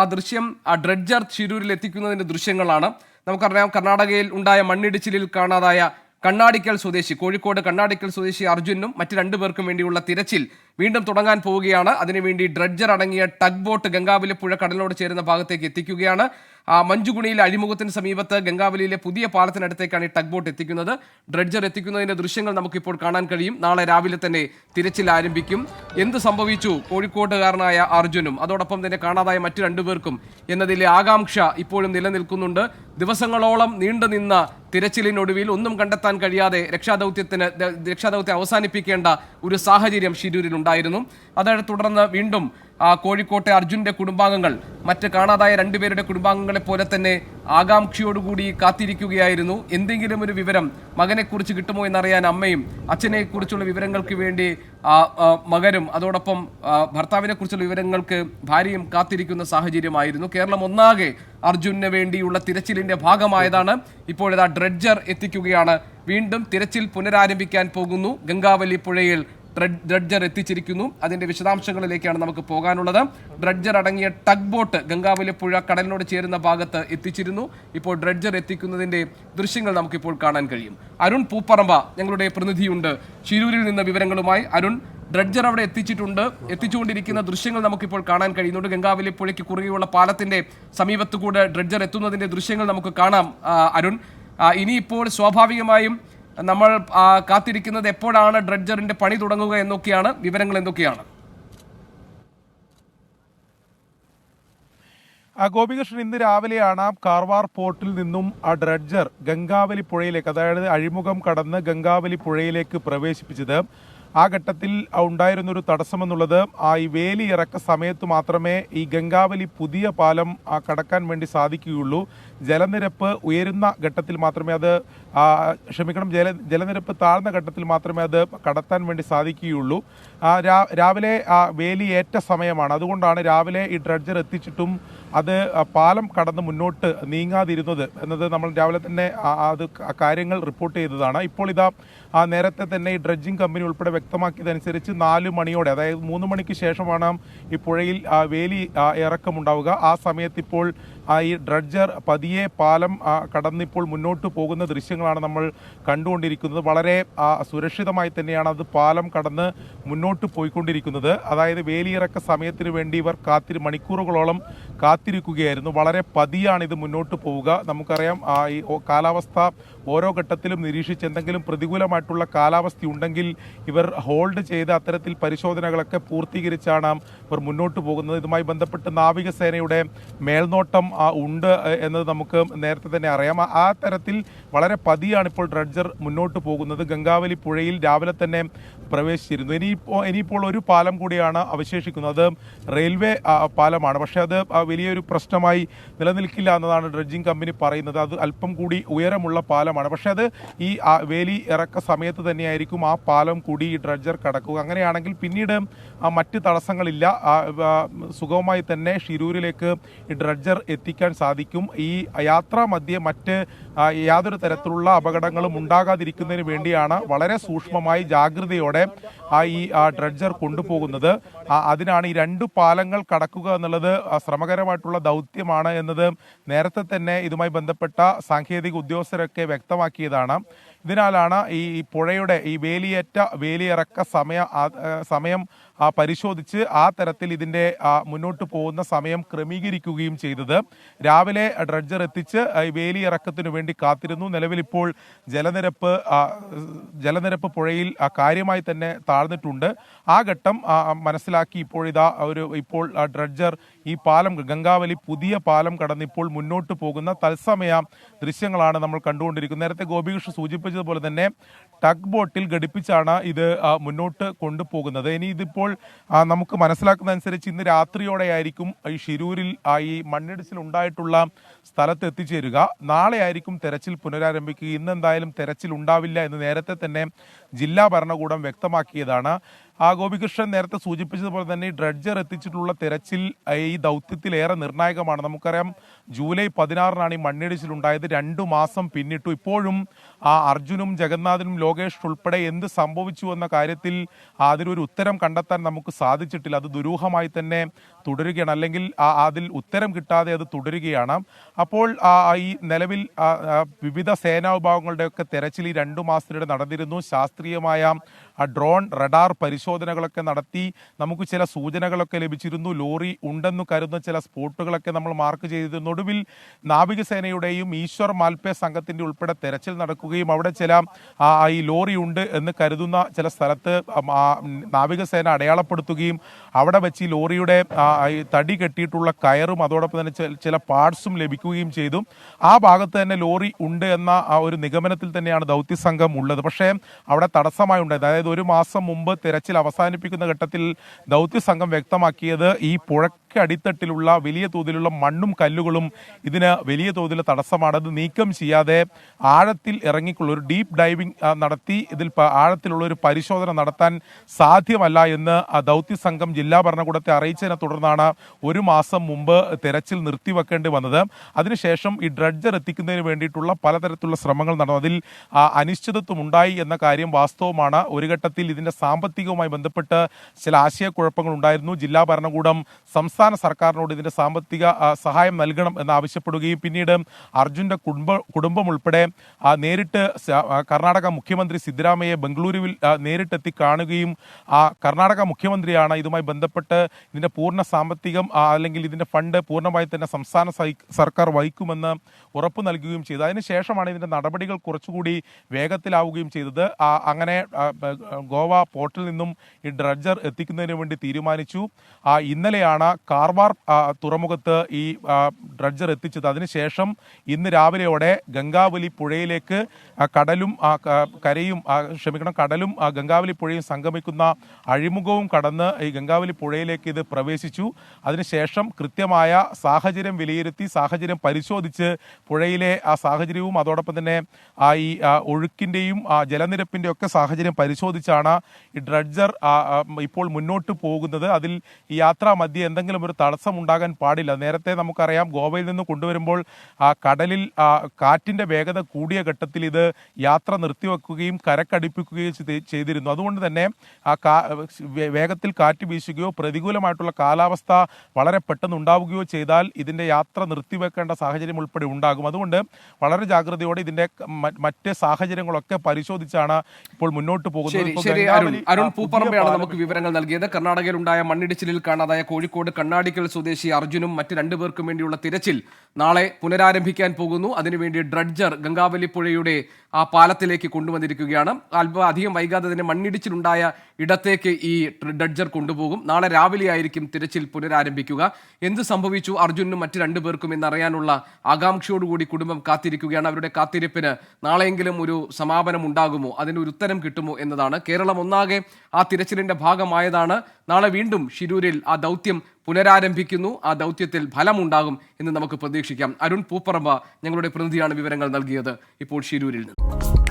ആ ദൃശ്യം ആ ഡ്രഡ്ജർ ശിരൂരിൽ എത്തിക്കുന്നതിന്റെ ദൃശ്യങ്ങളാണ്. നമുക്കറിയാം കർണാടകയിൽ ഉണ്ടായ മണ്ണിടിച്ചിലിൽ കാണാതായ കണ്ണാടിക്കൽ സ്വദേശി കോഴിക്കോട് കണ്ണാടിക്കൽ സ്വദേശി അർജുനും മറ്റ് രണ്ടു പേർക്കും വേണ്ടിയുള്ള തിരച്ചിൽ വീണ്ടും തുടങ്ങാൻ പോവുകയാണ്. അതിനുവേണ്ടി ഡ്രഡ്ജർ അടങ്ങിയ ടഗ് ബോട്ട് ഗംഗാവലി പുഴ കടലോട് ചേരുന്ന ഭാഗത്തേക്ക് എത്തിക്കുകയാണ്. ആ മഞ്ചുകുണിയിലെ അഴിമുഖത്തിന് സമീപത്ത് ഗംഗാവലിയിലെ പുതിയ പാലത്തിനടുത്തേക്കാണ് ഈ ടഗ് ബോട്ട് എത്തിക്കുന്നത്. ഡ്രഡ്ജർ എത്തിക്കുന്നതിന്റെ ദൃശ്യങ്ങൾ നമുക്കിപ്പോൾ കാണാൻ കഴിയും. നാളെ രാവിലെ തന്നെ തിരച്ചിൽ ആരംഭിക്കും. എന്ത് സംഭവിച്ചു? കോഴിക്കോട്ടുകാരനായ അർജുനും അതോടൊപ്പം തന്നെ കാണാതായ മറ്റു രണ്ടുപേർക്കും എന്നതിലെ ആകാംക്ഷ ഇപ്പോഴും നിലനിൽക്കുന്നുണ്ട്. ദിവസങ്ങളോളം നീണ്ടുനിന്ന തിരച്ചിലിനൊടുവിൽ ഒന്നും കണ്ടെത്താൻ കഴിയാതെ രക്ഷാദൗത്യത്തിന് രക്ഷാദൗത്യം അവസാനിപ്പിക്കേണ്ട ഒരു സാഹചര്യം ഷിരൂരിലുണ്ടായിരുന്നു അതേ തുടർന്ന് വീണ്ടും കോഴിക്കോട്ടെ അർജുന്റെ കുടുംബാംഗങ്ങൾ മറ്റ് കാണാതായ രണ്ടുപേരുടെ കുടുംബാംഗങ്ങളെ പോലെ തന്നെ ആകാംക്ഷയോടുകൂടി കാത്തിരിക്കുകയായിരുന്നു. എന്തെങ്കിലും ഒരു വിവരം മകനെക്കുറിച്ച് കിട്ടുമോ എന്നറിയാൻ അമ്മയും അച്ഛനെക്കുറിച്ചുള്ള വിവരങ്ങൾക്ക് വേണ്ടി മകനും അതോടൊപ്പം ഭർത്താവിനെക്കുറിച്ചുള്ള ഭർത്താവിനെ കുറിച്ചുള്ള വിവരങ്ങൾക്ക് ഭാര്യയും കാത്തിരിക്കുന്ന സാഹചര്യമായിരുന്നു. കേരളം ഒന്നാകെ അർജുനന് വേണ്ടിയുള്ള തിരച്ചിലിന്റെ ഭാഗമായതാണ്. ഇപ്പോഴേതാ ഡ്രഡ്ജർ എത്തിക്കുകയാണ്. വീണ്ടും തിരച്ചിൽ പുനരാരംഭിക്കാൻ പോകുന്നു. ഗംഗാവലി പുഴയിൽ ഡ്രഡ്ജർ എത്തിച്ചിരിക്കുന്നു. അതിന്റെ വിശദാംശങ്ങളിലേക്കാണ് നമുക്ക് പോകാനുള്ളത്. ഡ്രഡ്ജർ അടങ്ങിയ ടഗ് ബോട്ട് ഗംഗാവലി പുഴ കടലിനോട് ചേരുന്ന ഭാഗത്ത് എത്തിച്ചിരുന്നു. ഇപ്പോൾ ഡ്രഡ്ജർ എത്തിക്കുന്നതിന്റെ ദൃശ്യങ്ങൾ നമുക്കിപ്പോൾ കാണാൻ കഴിയും. അരുൺ പൂപ്പറമ്പ ഞങ്ങളുടെ പ്രതിനിധിയുണ്ട്. ഷിരൂരിൽ നിന്ന് വിവരങ്ങളുമായി അരുൺ. ഡ്രഡ്ജർ അവിടെ എത്തിച്ചിട്ടുണ്ട്. എത്തിച്ചുകൊണ്ടിരിക്കുന്ന ദൃശ്യങ്ങൾ നമുക്കിപ്പോൾ കാണാൻ കഴിയുന്നുണ്ട്. ഗംഗാവലി പുഴയ്ക്ക് കുറുകെയുള്ള പാലത്തിന്റെ സമീപത്തുകൂടെ ഡ്രഡ്ജർ എത്തുന്നതിന്റെ ദൃശ്യങ്ങൾ നമുക്ക് കാണാം അരുൺ. ഇനിയിപ്പോൾ സ്വാഭാവികമായും നമ്മൾ കാത്തിരിക്കുന്നത് എപ്പോഴാണ് ഡ്രഡ്ജറിന്റെ പണി തുടങ്ങുക എന്നൊക്കെയാണ് വിവരങ്ങൾ എന്തൊക്കെയാണ്? ഗോപികൃഷ്ണൻ ഇന്ന് രാവിലെയാണ് കാർവാർ പോർട്ടിൽ നിന്നും ആ ഡ്രഡ്ജർ ഗംഗാവലി പുഴയിലേക്ക് അതായത് അഴിമുഖം കടന്ന് ഗംഗാവലി പുഴയിലേക്ക് പ്രവേശിപ്പിച്ചത്. ആ ഘട്ടത്തിൽ ഉണ്ടായിരുന്നൊരു തടസ്സമെന്നുള്ളത് ആ ഈ വേലി ഇറക്ക സമയത്ത് മാത്രമേ ഈ ഗംഗാവലി പുതിയ പാലം കടക്കാൻ വേണ്ടി സാധിക്കുകയുള്ളൂ. ജലനിരപ്പ് ഉയരുന്ന ഘട്ടത്തിൽ മാത്രമേ അത് ക്ഷമിക്കണം ജല ജലനിരപ്പ് താഴ്ന്ന ഘട്ടത്തിൽ മാത്രമേ അത് കടത്താൻ വേണ്ടി സാധിക്കുകയുള്ളൂ. രാവിലെ ആ വേലി ഏറ്റ സമയമാണ്. അതുകൊണ്ടാണ് രാവിലെ ഈ ഡ്രഡ്ജർ എത്തിച്ചിട്ടും അത് പാലം കടന്ന് മുന്നോട്ട് നീങ്ങാതിരുന്നത് എന്നത് നമ്മൾ രാവിലെ തന്നെ അത് കാര്യങ്ങൾ റിപ്പോർട്ട് ചെയ്തതാണ്. ഇപ്പോൾ ഇതാ നേരത്തെ തന്നെ ഈ ഡ്രഡ്ജിംഗ് കമ്പനി ഉൾപ്പെടെ വ്യക്തമാക്കിയതനുസരിച്ച് നാല് മണിയോടെ അതായത് മൂന്ന് മണിക്ക് ശേഷമാണ് ഈ പുഴയിൽ വേലി ഇറക്കമുണ്ടാവുക. ആ സമയത്ത് ഇപ്പോൾ ഈ ഡ്രഡ്ജർ പതിയെ പാലം കടന്നിപ്പോൾ മുന്നോട്ട് പോകുന്ന ദൃശ്യങ്ങളാണ് നമ്മൾ കണ്ടുകൊണ്ടിരിക്കുന്നത്. വളരെ സുരക്ഷിതമായി തന്നെയാണ് അത് പാലം കടന്ന് മുന്നോട്ട് പോയിക്കൊണ്ടിരിക്കുന്നത്. അതായത് വേലിയിറക്ക സമയത്തിന് വേണ്ടി ഇവർ കാത്തിരി മണിക്കൂറുകളോളം കാത്തിരിക്കുകയായിരുന്നു. വളരെ പതിയാണ് ഇത് മുന്നോട്ട് പോവുക. നമുക്കറിയാം ആ, ഈ കാലാവസ്ഥ ഓരോ ഘട്ടത്തിലും നിരീക്ഷിച്ച് എന്തെങ്കിലും പ്രതികൂലമായിട്ടുള്ള കാലാവസ്ഥ ഉണ്ടെങ്കിൽ ഇവർ ഹോൾഡ് ചെയ്ത് അത്തരത്തിൽ പരിശോധനകളൊക്കെ പൂർത്തീകരിച്ചാണ് ഇവർ മുന്നോട്ട് പോകുന്നത്. ഇതുമായി ബന്ധപ്പെട്ട് നാവികസേനയുടെ മേൽനോട്ടം ആ, ഉണ്ട് എന്നത് നമുക്ക് നേരത്തെ തന്നെ അറിയാം. ആ- തരത്തിൽ വളരെ പതിയാണ് ഇപ്പോൾ ഡ്രഡ്ജർ മുന്നോട്ട് പോകുന്നത്. ഗംഗാവലി പുഴയിൽ രാവിലെ തന്നെ പ്രവേശിച്ചിരുന്നു. ഇനിയിപ്പോൾ ഇനിയിപ്പോൾ ഒരു പാലം കൂടിയാണ് അവശേഷിക്കുന്നത്. റെയിൽവേ പാലമാണ്. പക്ഷേ അത് വലിയൊരു പ്രശ്നമായി നിലനിൽക്കില്ല എന്നതാണ് ഡ്രഡ്ജിംഗ് കമ്പനി പറയുന്നത്. അത് അല്പം കൂടി ഉയരമുള്ള പാലമാണ്. പക്ഷേ അത് ഈ വേലി ഇറക്ക സമയത്ത് തന്നെയായിരിക്കും ആ പാലം കൂടി ഈ ഡ്രഡ്ജർ കടക്കുക. അങ്ങനെയാണെങ്കിൽ പിന്നീട് മറ്റ് തടസ്സങ്ങളില്ല. സുഗമമായി തന്നെ ഷിരൂരിലേക്ക് ഈ ഡ്രഡ്ജർ എത്തിക്കാൻ സാധിക്കും. ഈ യാത്രാ മധ്യേ മറ്റ് യാതൊരു തരത്തിലുള്ള അപകടങ്ങളും ഉണ്ടാകാതിരിക്കുന്നതിന് വേണ്ടിയാണ് വളരെ സൂക്ഷ്മമായി ജാഗ്രതയോടെ ഈ ഡ്രഡ്ജർ കൊണ്ടുപോകുന്നത്. അതിനാണ് ഈ രണ്ട് പാലങ്ങൾ കടക്കുക എന്നുള്ളത് ശ്രമകരമായിട്ടുള്ള ദൗത്യമാണ് എന്നത് നേരത്തെ തന്നെ ഇതുമായി ബന്ധപ്പെട്ട സാങ്കേതിക ഉദ്യോഗസ്ഥരൊക്കെ വ്യക്തമാക്കിയതാണ്. ഇതിനാലാണ് ഈ പുഴയുടെ ഈ വേലിയേറ്റ വേലിയിറക്ക സമയ സമയം പരിശോധിച്ച് ആ തരത്തിൽ ഇതിന്റെ മുന്നോട്ട് പോകുന്ന സമയം ക്രമീകരിക്കുകയും ചെയ്തത്. രാവിലെ ഡ്രഡ്ജർ എത്തിച്ച് വേലി ഇറക്കത്തിനു വേണ്ടി കാത്തിരുന്നു. നിലവിൽ ഇപ്പോൾ ജലനിരപ്പ് ജലനിരപ്പ് പുഴയിൽ കാര്യമായി തന്നെ താഴ്ന്നിട്ടുണ്ട്. ആ ഘട്ടം മനസ്സിലാക്കി ഇപ്പോൾ ഇതാ ഒരു ഇപ്പോൾ ഡ്രഡ്ജർ ഈ പാലം ഗംഗാവലി പുതിയ പാലം കടന്ന് ഇപ്പോൾ മുന്നോട്ട് പോകുന്ന തത്സമയ ദൃശ്യങ്ങളാണ് നമ്മൾ കണ്ടുകൊണ്ടിരിക്കുന്നത്. നേരത്തെ ഗോപികൃഷ്ണ സൂചിപ്പിച്ചതുപോലെ തന്നെ ടഗ് ബോട്ടിൽ ഘടിപ്പിച്ചാണ് ഇത് മുന്നോട്ട് കൊണ്ടുപോകുന്നത്. ഇനി ഇതിപ്പോൾ നമുക്ക് മനസ്സിലാക്കുന്നതനുസരിച്ച് ഇന്ന് രാത്രിയോടെയായിരിക്കും ഈ ഷിരൂരിൽ ഈ മണ്ണിടിച്ചിൽ ഉണ്ടായിട്ടുള്ള സ്ഥലത്ത് എത്തിച്ചേരുക. നാളെ ആയിരിക്കും തെരച്ചിൽ പുനരാരംഭിക്കുക. ഇന്ന് എന്തായാലും തെരച്ചിൽ ഉണ്ടാവില്ല എന്ന് നേരത്തെ തന്നെ ജില്ലാ ഭരണകൂടം വ്യക്തമാക്കിയതാണ്. ആ ഗോപികൃഷ്ണൻ നേരത്തെ സൂചിപ്പിച്ചതുപോലെ തന്നെ ഈ ഡ്രഡ്ജർ എത്തിച്ചിട്ടുള്ള തെരച്ചിൽ ഈ ദൗത്യത്തിൽ ഏറെ നിർണായകമാണ്. നമുക്കറിയാം ജൂലൈ പതിനാറിനാണ് ഈ മണ്ണിടിച്ചിൽ ഉണ്ടായത്. രണ്ടു മാസം പിന്നിട്ടു. ഇപ്പോഴും ആ അർജുനും ജഗന്നാഥനും ലോകേഷ് ഉൾപ്പെടെ എന്ത് സംഭവിച്ചു എന്ന കാര്യത്തിൽ അതിലൊരു ഉത്തരം കണ്ടെത്താൻ നമുക്ക് സാധിച്ചിട്ടില്ല. അത് ദുരൂഹമായി തന്നെ തുടരുകയാണ്. അല്ലെങ്കിൽ അതിൽ ഉത്തരം കിട്ടാതെ അത് തുടരുകയാണ്. അപ്പോൾ ഈ നിലവിൽ വിവിധ സേനാ വിഭാഗങ്ങളുടെയൊക്കെ തെരച്ചിൽ ഈ രണ്ടു മാസത്തിനിടെ നടന്നിരുന്നു. ശാസ്ത്രീയമായ ആ, ഡ്രോൺ റഡാർ പരിശോധനകളൊക്കെ നടത്തി നമുക്ക് ചില സൂചനകളൊക്കെ ലഭിച്ചിരുന്നു. ലോറി ഉണ്ടെന്ന് കരുതുന്ന ചില സ്പോട്ടുകളൊക്കെ നമ്മൾ മാർക്ക് ചെയ്തിരുന്നു. ഒടുവിൽ നാവികസേനയുടെയും ഈശ്വർ മാൽപേ സംഘത്തിന്റെ ഉൾപ്പെടെ തെരച്ചിൽ നടക്കുകയും അവിടെ ചില ഈ ലോറി ഉണ്ട് എന്ന് കരുതുന്ന ചില സ്ഥലത്ത് നാവികസേന അടയാളപ്പെടുത്തുകയും അവിടെ വെച്ച് ഈ ലോറിയുടെ തടി കെട്ടിയിട്ടുള്ള കയറും അതോടൊപ്പം തന്നെ ചില പാർട്സും ലഭിക്കുകയും ചെയ്തു. ആ ഭാഗത്ത് തന്നെ ലോറി ഉണ്ട് എന്ന ഒരു നിഗമനത്തിൽ തന്നെയാണ് ദൗത്യ സംഘം ഉള്ളത്. പക്ഷേ അവിടെ തടസ്സമായി ഉണ്ടായത് അതായത് ഒരു മാസം മുമ്പ് തിരച്ചിൽ അവസാനിപ്പിക്കുന്ന ഘട്ടത്തിൽ ദൗത്യ സംഘം വ്യക്തമാക്കിയത് ഈ പുഴയ്ക്ക് അടിത്തട്ടിലുള്ള വലിയ തോതിലുള്ള മണ്ണും കല്ലുകളും ഇതിന് വലിയ തോതിൽ തടസ്സമാണ്. അത് നീക്കം ചെയ്യാതെ ആഴത്തിൽ ഇറങ്ങിക്കുള്ള. ഒരു ഡീപ്പ് ഡൈവിംഗ് നടത്തി ഇതിൽ ആഴത്തിലുള്ള ഒരു പരിശോധന നടത്താൻ സാധ്യമല്ല എന്ന് ദൗത്യ സംഘം ജില്ലാ ഭരണകൂടത്തെ അറിയിച്ചതിനെ തുടർന്നാണ് ഒരു മാസം മുമ്പ് തെരച്ചിൽ നിർത്തിവെക്കേണ്ടി വന്നത്. അതിനുശേഷം ഈ ഡ്രഡ്ജർ എത്തിക്കുന്നതിന് വേണ്ടിയിട്ടുള്ള പലതരത്തിലുള്ള ശ്രമങ്ങൾ നടന്നു. അതിൽ അനിശ്ചിതത്വം ഉണ്ടായി എന്ന കാര്യം വാസ്തവമാണ്. ഒരു ഘട്ടത്തിൽ ഇതിന്റെ സാമ്പത്തികവുമായി ബന്ധപ്പെട്ട് ചില ആശയക്കുഴപ്പങ്ങൾ ഉണ്ടായിരുന്നു ജില്ലാ ഭരണകൂടം സംസ്ഥാന സർക്കാരിനോട് ഇതിന്റെ സാമ്പത്തിക സഹായം നൽകണം എന്ന് ആവശ്യപ്പെടുകയും പിന്നീട് അർജുന്റെ കുടുംബ കുടുംബം ഉൾപ്പെടെ നേരിട്ട് കർണാടക മുഖ്യമന്ത്രി സിദ്ധരാമയ്യെ ബംഗളൂരുവിൽ നേരിട്ടെത്തി കാണുകയും ആ കർണാടക മുഖ്യമന്ത്രിയാണ് ഇതുമായി ബന്ധപ്പെട്ട് ഇതിന്റെ പൂർണ സാമ്പത്തികം അല്ലെങ്കിൽ ഇതിന്റെ ഫണ്ട് പൂർണമായി തന്നെ സംസ്ഥാന സർക്കാർ വഹിക്കുമെന്ന് ഉറപ്പു നൽകുകയും ചെയ്തു. അതിനുശേഷമാണ് ഇതിന്റെ നടപടികൾ കുറച്ചുകൂടി വേഗത്തിലാവുകയും ചെയ്തത്. അങ്ങനെ ഗോവ പോർട്ടിൽ നിന്നും ഈ ഡ്രഡ്ജർ എത്തിക്കുന്നതിന് വേണ്ടി തീരുമാനിച്ചു. ഇന്നലെയാണ് കാർവാർ തുറമുഖത്ത് ഈ ഡ്രഡ്ജർ എത്തിച്ചത്. അതിനുശേഷം ഇന്ന് രാവിലെയോടെ ഗംഗാവലി പുഴയിലേക്ക് കടലും കരയും ക്ഷമിക്കണം കടലും ഗംഗാവലി പുഴയും സംഗമിക്കുന്ന അഴിമുഖവും കടന്ന് ഈ ഗംഗാവലി പുഴയിലേക്ക് ഇത് പ്രവേശിച്ചു. അതിനുശേഷം കൃത്യമായ സാഹചര്യം വിലയിരുത്തി സാഹചര്യം പരിശോധിച്ച് പുഴയിലെ ആ സാഹചര്യവും അതോടൊപ്പം തന്നെ ആ ഈ ഒഴുക്കിന്റെയും ജലനിരപ്പിന്റെ ഒക്കെ സാഹചര്യം പരിശോധിച്ചാണ് ഈ ഡ്രഡ്ജർ ഇപ്പോൾ മുന്നോട്ട് പോകുന്നത്. അതിൽ ഈ യാത്രാ മധ്യേ എന്തെങ്കിലും ഒരു തടസ്സം ഉണ്ടാകാൻ പാടില്ല. നേരത്തെ നമുക്കറിയാം ഗോവയിൽ നിന്ന് കൊണ്ടുവരുമ്പോൾ ആ കടലിൽ കാറ്റിന്റെ കാറ്റിന്റെ വേഗത കൂടിയ ഘട്ടത്തിൽ ഇത് യാത്ര നിർത്തിവെക്കുകയും കരക്കടിപ്പിക്കുകയും ചെയ്തി- ചെയ്തിരുന്നു. അതുകൊണ്ട് തന്നെ ആ വേഗത്തിൽ കാറ്റ് വീശുകയോ പ്രതികൂലമായിട്ടുള്ള കാലാവസ്ഥ വളരെ പെട്ടെന്ന് ഉണ്ടാവുകയോ ചെയ്താൽ ഇതിന്റെ യാത്ര നിർത്തിവെക്കേണ്ട സാഹചര്യം ഉൾപ്പെടെ ഉണ്ടാകും. അതുകൊണ്ട് വളരെ ജാഗ്രതയോടെ ഇതിന്റെ മറ്റ് സാഹചര്യങ്ങളൊക്കെ പരിശോധിച്ചാണ് ഇപ്പോൾ മുന്നോട്ട് പോകുന്നത്. അരുൺ. പൂപ്പറമ്പയാണ് നമുക്ക് വിവരങ്ങൾ നൽകിയത്. കർണാടകയിൽ ഉണ്ടായ മണ്ണിടിച്ചിലിൽ കാണാതായ കോഴിക്കോട് കണ്ണാടിക്കൽ സ്വദേശി അർജുനും മറ്റ് രണ്ടുപേർക്കും വേണ്ടിയുള്ള തിരച്ചിൽ നാളെ പുനരാരംഭിക്കാൻ പോകുന്നു. അതിനുവേണ്ടി ഡ്രഡ്ജർ ഗംഗാവലി പുഴയുടെ ആ പാലത്തിലേക്ക് കൊണ്ടുവന്നിരിക്കുകയാണ്. അല്പം അധികം വൈകാതെ തന്നെ മണ്ണിടിച്ചിലുണ്ടായ ഇടത്തേക്ക് ഈ ഡ്രഡ്ജർ കൊണ്ടുപോകും. നാളെ രാവിലെ ആയിരിക്കും തിരച്ചിൽ പുനരാരംഭിക്കുക. എന്ത് സംഭവിച്ചു അർജുനും മറ്റ് രണ്ടുപേർക്കും എന്നറിയാനുള്ള ആകാംക്ഷയോടുകൂടി കുടുംബം കാത്തിരിക്കുകയാണ്. അവരുടെ കാത്തിരിപ്പിന് നാളെയെങ്കിലും ഒരു സമാപനം ഉണ്ടാകുമോ? അതിനൊരു ഉത്തരം കിട്ടുമോ എന്നതാണ്. കേരളം ഒന്നാകെ ആ തിരച്ചിലിന്റെ ഭാഗമായതാണ്. നാളെ വീണ്ടും ഷിരൂരിൽ ആ ദൗത്യം പുനരാരംഭിക്കുന്നു. ആ ദൗത്യത്തിൽ ഫലമുണ്ടാകും എന്ന് നമുക്ക് പ്രതീക്ഷിക്കാം. അരുൺ പൂപ്പറമ്പ ഞങ്ങളുടെ പ്രതിനിധിയാണ് വിവരങ്ങൾ നൽകിയത്. ഇപ്പോൾ ഷിരൂരിൽ നിന്ന്.